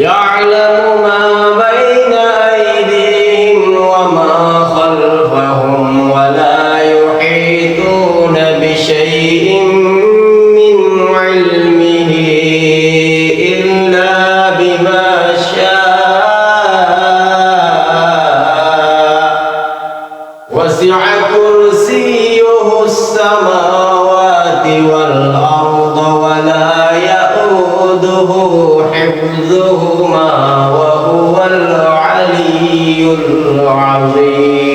يعلم ما بين أيديهم وما خلفهم ولا يحيطون بشيء من علمه إلا بما شاء. وسع كرسيه السماوات حفظهما وهو العلي العظيم.